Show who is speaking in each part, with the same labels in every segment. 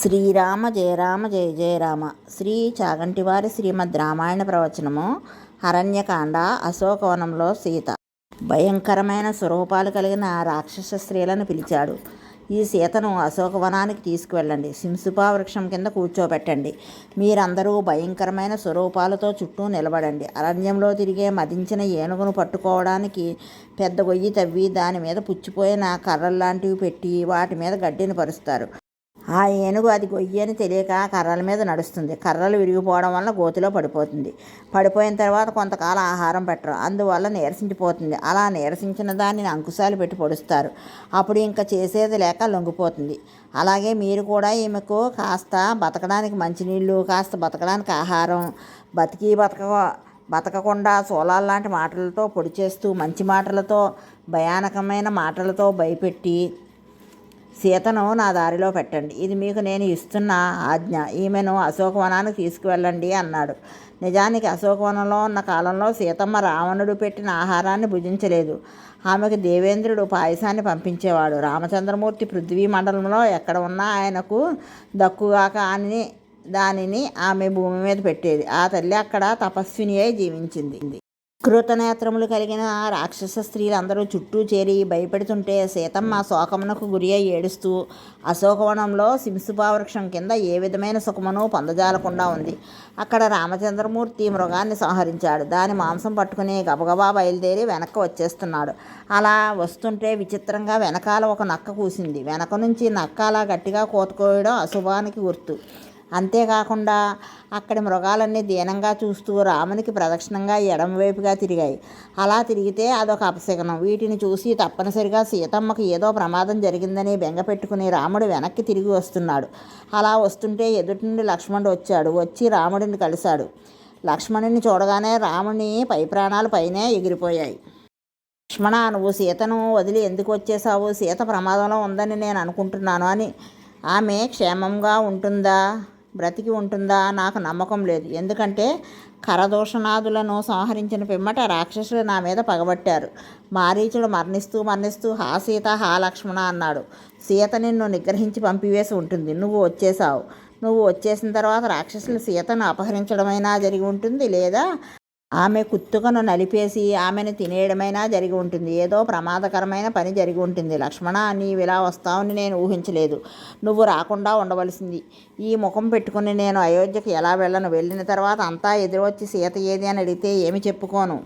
Speaker 1: శ్రీరామ జయ రామ జయ జయ రామ. శ్రీ చాగంటివారి శ్రీమద్ రామాయణ ప్రవచనము అరణ్యకాండ అశోకవనంలో సీత. భయంకరమైన స్వరూపాలు కలిగిన రాక్షస స్త్రీలను పిలిచాడు. ఈ సీతను అశోకవనానికి తీసుకువెళ్ళండి. సింసుపా వృక్షం కింద కూర్చోబెట్టండి. మీరందరూ భయంకరమైన స్వరూపాలతో చుట్టూ నిలబడండి. అరణ్యంలో తిరిగే మదించిన ఏనుగును పట్టుకోవడానికి పెద్ద గొయ్యి తవ్వి దాని మీద పుచ్చిపోయిన కర్రల్లాంటివి పెట్టి వాటి మీద గడ్డిని పరుస్తారు. ఆ ఏనుగు అది గొయ్యి అని తెలియక కర్రల మీద నడుస్తుంది. కర్రలు విరిగిపోవడం వల్ల గోతిలో పడిపోతుంది. పడిపోయిన తర్వాత కొంతకాలం ఆహారం పెట్టరు. అందువల్ల నీరసించిపోతుంది. అలా నీరసించిన దానిని అంకుశాలు పెట్టి పొడుస్తారు. అప్పుడు ఇంకా చేసేది లేక లొంగిపోతుంది. అలాగే మీరు కూడా ఈమెకు కాస్త బతకడానికి మంచినీళ్ళు కాస్త బతకడానికి ఆహారం బతికి బతక బతకకుండా సోలాల్ లాంటి మాటలతో పొడి చేస్తూ మంచి మాటలతో భయానకమైన మాటలతో భయపెట్టి సీతను నా దారిలో పెట్టండి. ఇది మీకు నేను ఇస్తున్న ఆజ్ఞ. ఈమెను అశోకవనానికి తీసుకువెళ్ళండి అన్నాడు. నిజానికి అశోకవనంలో ఉన్న కాలంలో సీతమ్మ రావణుడు పెట్టిన ఆహారాన్ని భుజించలేదు. ఆమెకు దేవేంద్రుడు పాయసాన్ని పంపించేవాడు. రామచంద్రమూర్తి పృథ్వీ మండలంలో ఎక్కడ ఉన్నా ఆయనకు దక్కుగాక అని దానిని ఆమె భూమి మీద పెట్టేది. ఆ తల్లి అక్కడ తపస్విని అయి జీవించింది. కృతనేత్రములు కలిగిన ఆ రాక్షస స్త్రీలందరూ చుట్టూ చేరి భయపెడుతుంటే సీతమ్మ శోకమునకు గురి అయి ఏడుస్తూ అశోకవనంలో సింసుపావృక్షం కింద ఏ విధమైన సుఖమును పొందజాలకుండా ఉంది. అక్కడ రామచంద్రమూర్తి మృగాన్ని సంహరించాడు. దాని మాంసం పట్టుకుని గబగబా బయలుదేరి వెనక్కి వచ్చేస్తున్నాడు. అలా వస్తుంటే విచిత్రంగా వెనకాల ఒక నక్క కూసింది. వెనక నుంచి నక్క అలా గట్టిగా కోతుకోయడం అశుభానికి గుర్తు. అంతేకాకుండా అక్కడి మృగాలన్నీ దీనంగా చూస్తూ రామునికి ప్రదక్షిణంగా ఎడమవైపుగా తిరిగాయి. అలా తిరిగితే అదొక అపశకనం. వీటిని చూసి తప్పనిసరిగా సీతమ్మకు ఏదో ప్రమాదం జరిగిందని బెంగపెట్టుకుని రాముడు వెనక్కి తిరిగి వస్తున్నాడు. అలా వస్తుంటే ఎదుటి నుండి లక్ష్మణుడు వచ్చాడు. వచ్చి రాముడిని కలిశాడు. లక్ష్మణుని చూడగానే రాముని పై ప్రాణాలు పైనే ఎగిరిపోయాయి. లక్ష్మణ నువ్వు సీతను వదిలి ఎందుకు వచ్చేసావు సీత ప్రమాదంలో ఉందని నేను అనుకుంటున్నాను అని ఆమె క్షేమంగా ఉంటుందా? బ్రతికి ఉంటుందా? నాకు నమ్మకం లేదు. ఎందుకంటే కరదోషనాదులను సంహరించిన పిమ్మట రాక్షసులు నా మీద పగబట్టారు. మారీచుడు మరణిస్తూ మరణిస్తూ హా సీత హా లక్ష్మణ అన్నాడు. సీత నిన్ను నిగ్రహించి పంపివేసి ఉంటుంది. నువ్వు వచ్చేసావు నువ్వు వచ్చేసిన తర్వాత రాక్షసులు సీతను అపహరించడమైనా జరిగి ఉంటుంది లేదా? ఆమె కుత్తుకను నలిపేసి ఆమెను తినేయడమైనా జరిగి ఉంటుంది. ఏదో ప్రమాదకరమైన పని జరిగి ఉంటుంది. లక్ష్మణ నీవు ఇలా వస్తావని నేను ఊహించలేదు. నువ్వు రాకుండా ఉండవలసింది. ఈ ముఖం పెట్టుకుని నేను అయోధ్యకు ఎలా వెళ్ళను? వెళ్ళిన తర్వాత అంతా ఎదురొచ్చి సీత ఏది అని అడిగితే ఏమి చెప్పుకోను?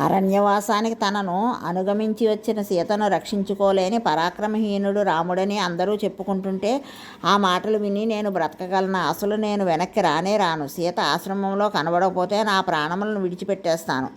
Speaker 1: అరణ్యవాసానికి తనను అనుగమించి వచ్చిన సీతను రక్షించుకోలేని పరాక్రమహీనుడు రాముడని అందరూ చెప్పుకుంటుంటే ఆ మాటలు విని నేను బ్రతకగలను. అసలు నేను వెనక్కి రానే రాను. సీత ఆశ్రమంలో కనబడకపోతే నా ప్రాణములను విడిచిపెట్టేస్తాను.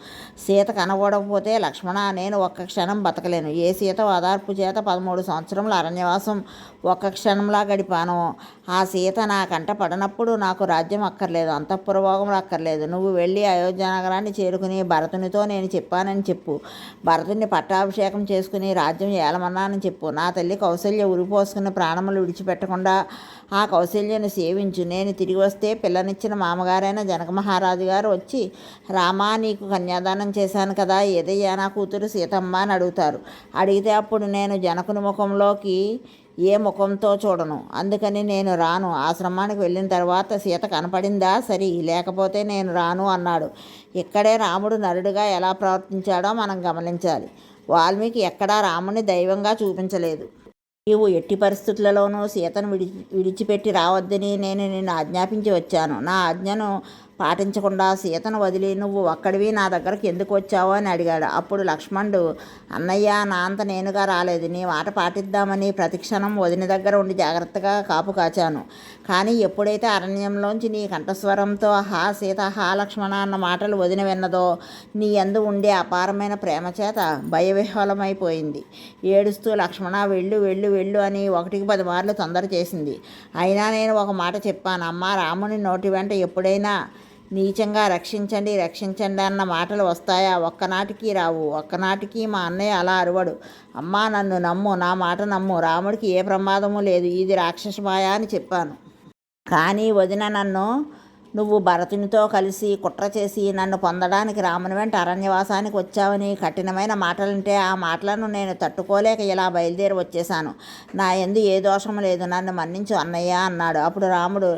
Speaker 1: సీత కనబడకపోతే లక్ష్మణ నేను ఒక్క క్షణం బతకలేను. ఏ సీత ఓదార్పు చేత పదమూడు సంవత్సరముల అరణ్యవాసం ఒక్క క్షణంలా గడిపాను? ఆ సీత నా కంట పడనప్పుడు నాకు రాజ్యం అక్కర్లేదు అంతఃపురభోగములు అక్కర్లేదు. నువ్వు వెళ్ళి అయోధ్య నగరాన్ని చేరుకుని భరతునితో నేను చెప్పానని చెప్పు. భరతుని పట్టాభిషేకం చేసుకుని రాజ్యం ఏలమన్నానని చెప్పు. నా తల్లి కౌశల్య ఉరిపోసుకున్న ప్రాణములు విడిచిపెట్టకుండా ఆ కౌశల్యను సేవించు. నేను తిరిగి వస్తే పిల్లనిచ్చిన మామగారైన జనక మహారాజు గారు వచ్చి రామా నీకు కన్యాదానం చేశాను కదా ఏదయ్యా నా కూతురు సీతమ్మ అని అడుగుతారు. అడిగితే అప్పుడు నేను జనకుని ముఖంలోకి ఏ ముఖంతో చూడను. అందుకని నేను రాను. ఆశ్రమానికి వెళ్ళిన తర్వాత సీత కనపడిందా? సరి. లేకపోతే నేను రాను అన్నాడు. ఇక్కడే రాముడు నరుడుగా ఎలా ప్రవర్తించాడో మనం గమనించాలి. వాల్మీకి ఎక్కడా రాముని దైవంగా చూపించలేదు. నీవు ఎట్టి పరిస్థితులలోనూ సీతను విడి విడిచిపెట్టి రావద్దని నేను నిన్ను ఆజ్ఞాపించి వచ్చాను. నా ఆజ్ఞను పాటించకుండా సీతను వదిలి నువ్వు ఒక్కడివి నా దగ్గరకు ఎందుకు వచ్చావు? అని అడిగాడు. అప్పుడు లక్ష్మణుడు అన్నయ్య నా అంత నేనుగా రాలేదు. నీ మాట పాటిద్దామని ప్రతిక్షణం వదిన దగ్గర ఉండి జాగ్రత్తగా కాపు కాచాను. కానీ ఎప్పుడైతే అరణ్యంలోంచి నీ కంఠస్వరంతో హా సీత హా లక్ష్మణ అన్న మాటలు వదిన విన్నదో నీ ఎందు ఉండే అపారమైన ప్రేమ చేత భయవిహ్వలమైపోయింది. ఏడుస్తూ లక్ష్మణ వెళ్ళు వెళ్ళు వెళ్ళు అని ఒకటికి పది మార్లు తొందర చేసింది. అయినా నేను ఒక మాట చెప్పాను. అమ్మ రాముని నోటి వెంట ఎప్పుడైనా నీచంగా రక్షించండి రక్షించండి అన్న మాటలు వస్తాయా? ఒక్కనాటికి రావు. ఒక్కనాటికి మా అన్నయ్య అలా అరవడు. అమ్మా నన్ను నమ్ము నా మాట నమ్ము. రాముడికి ఏ ప్రమాదము లేదు. ఇది రాక్షసమాయ అని చెప్పాను. కానీ వదిన నన్ను నువ్వు భరతునితో కలిసి కుట్ర చేసి నన్ను పొందడానికి రాముని వెంట అరణ్యవాసానికి వచ్చావని కఠినమైన మాటలుంటే ఆ మాటలను నేను తట్టుకోలేక ఇలా బయలుదేరి వచ్చేశాను. నా ఎందు ఏ దోషం లేదు నన్ను మన్నించు అన్నయ్య అన్నాడు. అప్పుడు రాముడు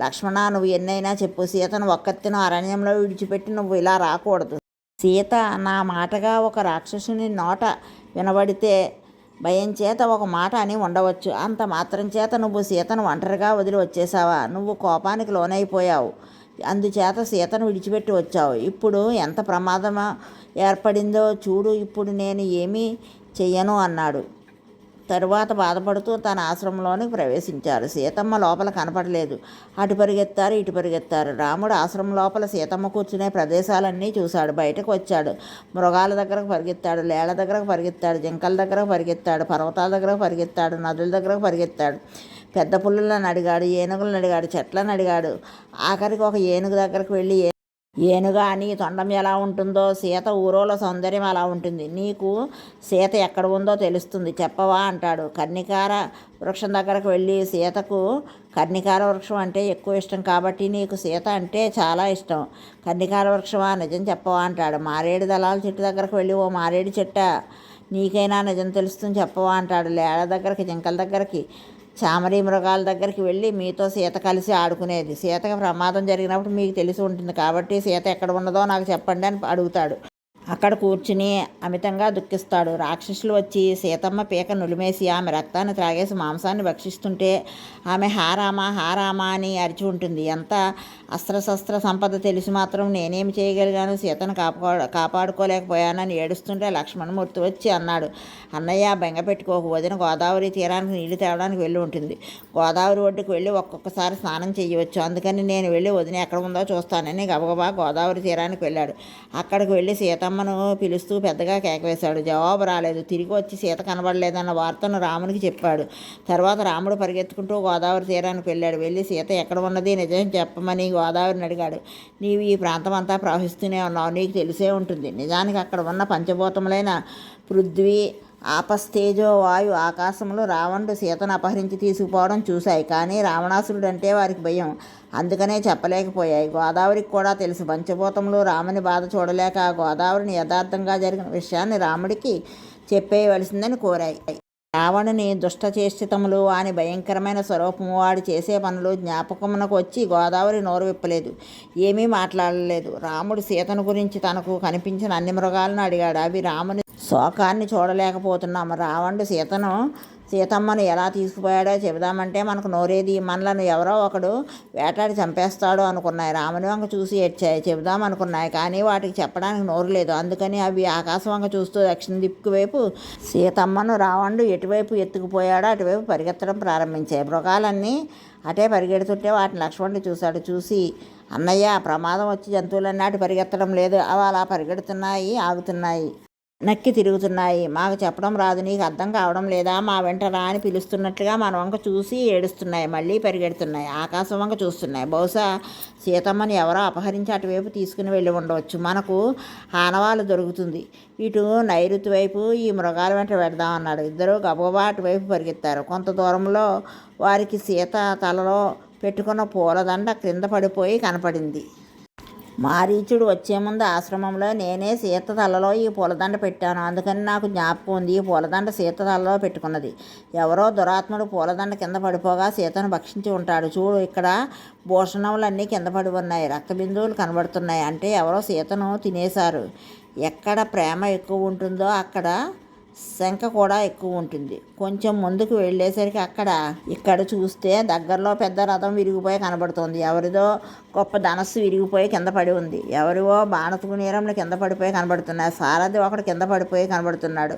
Speaker 1: లక్ష్మణ నువ్వు ఎన్నైనా చెప్పు సీతను ఒక్కత్తిను అరణ్యంలో విడిచిపెట్టి నువ్వు ఇలా రాకూడదు. సీత నా మాటగా ఒక రాక్షసుని నోట వినబడితే భయం చేత ఒక మాట అని ఉండవచ్చు. అంత మాత్రం చేత నువ్వు సీతను ఒంటరిగా వదిలి వచ్చేసావా? నువ్వు కోపానికి లోనైపోయావు. అందుచేత సీతను విడిచిపెట్టి వచ్చావు. ఇప్పుడు ఎంత ప్రమాదం ఏర్పడిందో చూడు. ఇప్పుడు నేను ఏమీ చెయ్యను అన్నాడు. తరువాత బాధపడుతూ తన ఆశ్రమంలోనికి ప్రవేశించారు. సీతమ్మ లోపల కనపడలేదు. అటు పరిగెత్తారు ఇటు పరిగెత్తారు. రాముడు ఆశ్రమం లోపల సీతమ్మ కూర్చునే ప్రదేశాలన్నీ చూశాడు. బయటకు వచ్చాడు. మృగాల దగ్గరకు పరిగెత్తాడు లేళ్ళ దగ్గరకు పరిగెత్తాడు జింకల దగ్గరకు పరిగెత్తాడు పర్వతాల దగ్గరకు పరిగెత్తాడు నదుల దగ్గరకు పరిగెత్తాడు. పెద్ద పుల్లలను అడిగాడు ఏనుగులను అడిగాడు చెట్లను అడిగాడు. ఆఖరికి ఒక ఏనుగు దగ్గరకు వెళ్ళి ఏనుగా నీ తొండం ఎలా ఉంటుందో సీత ఊరోల సౌందర్యం అలా ఉంటుంది. నీకు సీత ఎక్కడ ఉందో తెలుస్తుంది. చెప్పవా అంటాడు. కర్ణికార వృక్షం దగ్గరకు వెళ్ళి సీతకు కర్ణికార వృక్షం అంటే ఎక్కువ ఇష్టం కాబట్టి నీకు సీత అంటే చాలా ఇష్టం. కర్ణికార వృక్షమా? నిజం చెప్పవా అంటాడు. మారేడు దళాల చెట్టు దగ్గరకు వెళ్ళి ఓ మారేడు చెట్ట? నీకైనా నిజం తెలుస్తుంది చెప్పవా అంటాడు. లేడ దగ్గరికి జింకల దగ్గరికి. చామరీ మృగాల దగ్గరికి వెళ్ళి మీతో సీత కలిసి ఆడుకునేది. సీతకి ప్రమాదం జరిగినప్పుడు మీకు తెలిసి ఉంటుంది కాబట్టి సీత ఎక్కడ ఉన్నదో నాకు చెప్పండి అని అడుగుతాడు. అక్కడ కూర్చుని అమితంగా దుఃఖిస్తాడు. రాక్షసులు వచ్చి సీతమ్మ పీక నులిమేసి ఆమె రక్తాన్ని త్రాగేసి మాంసాన్ని భక్షిస్తుంటే ఆమె హారామా హారామా అని అరిచి ఉంటుంది. ఎంత అస్త్రశస్త్ర సంపద తెలిసి మాత్రం నేనేమి చేయగలిగాను? సీతను కాపా కాపాడుకోలేకపోయానని ఏడుస్తుంటే లక్ష్మణమూర్తి వచ్చి అన్నాడు. అన్నయ్య బెంగ పెట్టుకోకు. వదిన గోదావరి తీరానికి నీళ్ళు తేవడానికి వెళ్ళి ఉంటుంది. గోదావరి ఒడ్డుకు వెళ్ళి ఒక్కొక్కసారి స్నానం చేయవచ్చు. అందుకని నేను వెళ్ళి వదిన ఎక్కడ ఉందో చూస్తానని గబగబా గోదావరి తీరానికి వెళ్ళాడు. అక్కడికి వెళ్ళి సీతమ్మ రామను పిలుస్తూ పెద్దగా కేకవేశాడు. జవాబు రాలేదు. తిరిగి వచ్చి సీత కనబడలేదన్న వార్తను రామునికి చెప్పాడు. తర్వాత రాముడు పరిగెత్తుకుంటూ గోదావరి తీరానికి వెళ్ళాడు. వెళ్ళి సీత ఎక్కడ ఉన్నది నిజం చెప్పమని గోదావరిని అడిగాడు. నీవు ఈ ప్రాంతం అంతా ప్రవహిస్తూనే ఉన్నావు. నీకు తెలిసే ఉంటుంది. నిజానికి అక్కడ ఉన్న పంచభూతములైన పృథ్వీ ఆపస్తేజో వాయు ఆకాశంలో రావణుడు సీతను అపహరించి తీసుకుపోవడం చూశాయి. కానీ రావణాసురుడు అంటే వారికి భయం. అందుకనే చెప్పలేకపోయాయి. గోదావరికి కూడా తెలుసు. పంచభూతంలో రాముని బాధ చూడలేక గోదావరిని యథార్థంగా జరిగిన విషయాన్ని రాముడికి చెప్పేయవలసిందని కోరాయి. రావణుని దుష్టచేష్టితములు అని భయంకరమైన స్వరూపము వాడు చేసే పనులు జ్ఞాపకమునకు వచ్చి గోదావరి నోరు విప్పలేదు. ఏమీ మాట్లాడలేదు. రాముడు సీతను గురించి తనకు కనిపించిన అన్ని మృగాలను అడిగాడు. అవి రాముని శోకాన్ని చూడలేకపోతున్నాము. రావణుడు సీతను సీతమ్మను ఎలా తీసుకుపోయాడో చెబుదామంటే మనకు నోరేది మనలను ఎవరో ఒకడు వేటాడి చంపేస్తాడో అనుకున్నాయి. రాముని వంక చూసి ఏడ్చాయి. చెబుదాం అనుకున్నాయి. కానీ వాటికి చెప్పడానికి నోరు లేదు. అందుకని అవి ఆకాశం వంక చూస్తూ దక్షిణ దిక్కు వైపు సీతమ్మను రావణుడు ఎటువైపు ఎత్తుకుపోయాడో అటువైపు పరిగెత్తడం ప్రారంభించాయి. మృగాలన్నీ అటే పరిగెడుతుంటే వాటిని లక్ష్మణుడు చూశాడు. చూసి అన్నయ్య ప్రమాదం వచ్చి జంతువులన్నీ అటు పరిగెత్తడం లేదు. అవి అలా పరిగెడుతున్నాయి ఆగుతున్నాయి. నక్కి తిరుగుతున్నాయి. మాకు చెప్పడం రాదు నీకు అర్థం కావడం లేదా? మా వెంట రా అని పిలుస్తున్నట్లుగా మన వంక చూసి ఏడుస్తున్నాయి మళ్ళీ పరిగెడుతున్నాయి. ఆకాశం వంక చూస్తున్నాయి. బహుశా సీతమ్మని ఎవరో అపహరించి అటువైపు తీసుకుని వెళ్ళి ఉండవచ్చు. మనకు ఆనవాళ్ళు దొరుకుతుంది. ఇటు నైరుతి వైపు ఈ మృగాల వెంట పెడదామన్నాడు ఇద్దరు గబగబా అటువైపు పరిగెత్తారు. కొంత దూరంలో వారికి సీత తలలో పెట్టుకున్న పూలదండ క్రింద పడిపోయి కనపడింది. మారీచుడు వచ్చే ముందు ఆశ్రమంలో నేనే సీత తలలో ఈ పూలదండ పెట్టాను. అందుకని నాకు జ్ఞాపకం ఉంది. ఈ పూలదండ సీత తలలో పెట్టుకున్నది. ఎవరో దురాత్ముడు పూలదండ కింద పడిపోగా సీతను భక్షించి ఉంటాడు. చూడు ఇక్కడ భూషణములన్నీ కింద పడి ఉన్నాయి రక్త బిందువులు కనబడుతున్నాయి. అంటే ఎవరో సీతను తినేశారు. ఎక్కడ ప్రేమ ఎక్కువ ఉంటుందో అక్కడ శంఖ కూడా ఎక్కువ ఉంటుంది. కొంచెం ముందుకు వెళ్ళేసరికి అక్కడ ఇక్కడ చూస్తే దగ్గరలో పెద్ద రథం విరిగిపోయి కనబడుతుంది. ఎవరిదో గొప్ప ధనస్సు విరిగిపోయి కింద పడి ఉంది. ఎవరివో బాణతుకు నీరంలో కింద పడిపోయి కనబడుతున్నాయి. సారథి ఒకడు కింద పడిపోయి కనబడుతున్నాడు.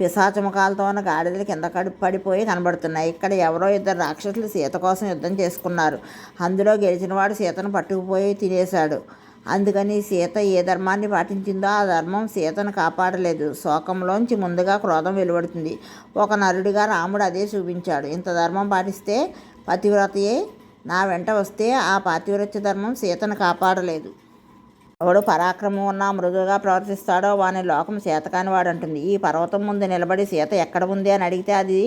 Speaker 1: పిశాచముఖాలతో ఉన్న గాడిదలు కింద పడిపోయి కనబడుతున్నాయి. ఇక్కడ ఎవరో ఇద్దరు రాక్షసులు సీత కోసం యుద్ధం చేసుకున్నారు. అందులో గెలిచినవాడు సీతను పట్టుకుపోయి తినేశాడు. అందుకని సీత ఏ ధర్మాన్ని పాటించిందో ఆ ధర్మం సీతను కాపాడలేదు. శోకంలోంచి ముందుగా క్రోధం వెలువడుతుంది. ఒక నరుడిగా రాముడు అదే చూపించాడు. ఇంత ధర్మం పాటిస్తే పతివ్రతయే నా వెంట వస్తే ఆ పాతివ్రత్య ధర్మం సీతను కాపాడలేదు. ఎవడు పరాక్రమం ఉన్నా మృదువుగా ప్రవర్తిస్తాడో వాని లోకం చేతకాని వాడంటుంది. ఈ పర్వతం ముందు నిలబడి సీత ఎక్కడ ఉంది అని అడిగితే అది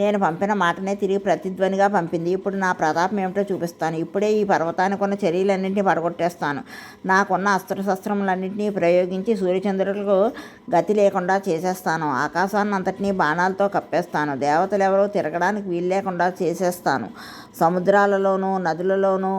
Speaker 1: నేను పంపిన మాటనే తిరిగి ప్రతిధ్వనిగా పంపింది. ఇప్పుడు నా ప్రతాపం ఏమిటో చూపిస్తాను. ఇప్పుడే ఈ పర్వతానికి ఉన్న చర్యలన్నింటినీ పడగొట్టేస్తాను. నాకున్న అస్త్రశస్త్రములన్నింటినీ ప్రయోగించి సూర్యచంద్రులకు గతి లేకుండా చేసేస్తాను. ఆకాశాన్ని అంతటినీ బాణాలతో కప్పేస్తాను. దేవతలు ఎవరో తిరగడానికి వీలు లేకుండా చేసేస్తాను. సముద్రాలలోనూ నదులలోనూ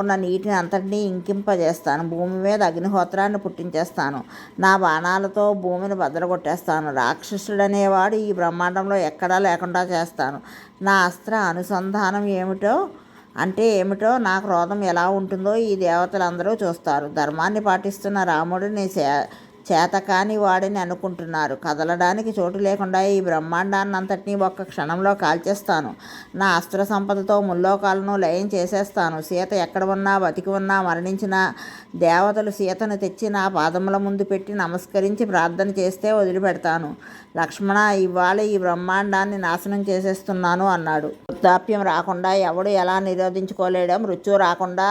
Speaker 1: ఉన్న నీటిని అంతటినీ ఇంకింపజేస్తాను. భూమి మీద అగ్నిహోత్రాన్ని పుట్టించేస్తాను. నా బాణాలతో భూమిని బద్దలగొట్టేస్తాను రాక్షసుడనేవాడు ఈ బ్రహ్మాండంలో ఎక్కడా లేకుండా చేస్తాను. నా అస్త్ర అనుసంధానం ఏమిటో అంటే ఏమిటో నా క్రోధం ఎలా ఉంటుందో ఈ దేవతలందరూ చూస్తారు. ధర్మాన్ని పాటిస్తున్న రాముడిని సే చేతకాని వాడని అనుకుంటున్నారు. కదలడానికి చోటు లేకుండా ఈ బ్రహ్మాండాన్ని అంతటినీ ఒక్క క్షణంలో కాల్చేస్తాను. నా అస్త్ర సంపదతో ముల్లోకాలను లయం చేసేస్తాను. సీత ఎక్కడ ఉన్నా బతికి ఉన్నా మరణించిన దేవతలు సీతను తెచ్చి నా పాదముల ముందు పెట్టి నమస్కరించి ప్రార్థన చేస్తే వదిలిపెడతాను. లక్ష్మణ ఇవాళ ఈ బ్రహ్మాండాన్ని నాశనం చేసేస్తున్నాను అన్నాడు. వృద్ధాప్యం రాకుండా ఎవడు ఎలా నిరోధించుకోలేడో మృత్యు రాకుండా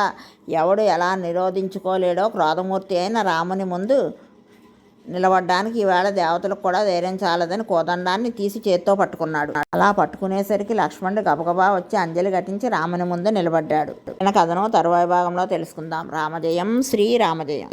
Speaker 1: ఎవడు ఎలా నిరోధించుకోలేడో క్రోధమూర్తి అయిన రాముని ముందు నిలబడ్డానికి ఈవేళ దేవతలకు కూడా ధైర్యం చాలదని కోదండాన్ని తీసి చేత్తో పట్టుకున్నాడు. అలా పట్టుకునేసరికి లక్ష్మణుడు గబగబా వచ్చి అంజలి ఘటించి రాముని ముందు నిలబడ్డాడు. కథను తరువాయి భాగంలో తెలుసుకుందాం. రామజయం శ్రీ రామజయం.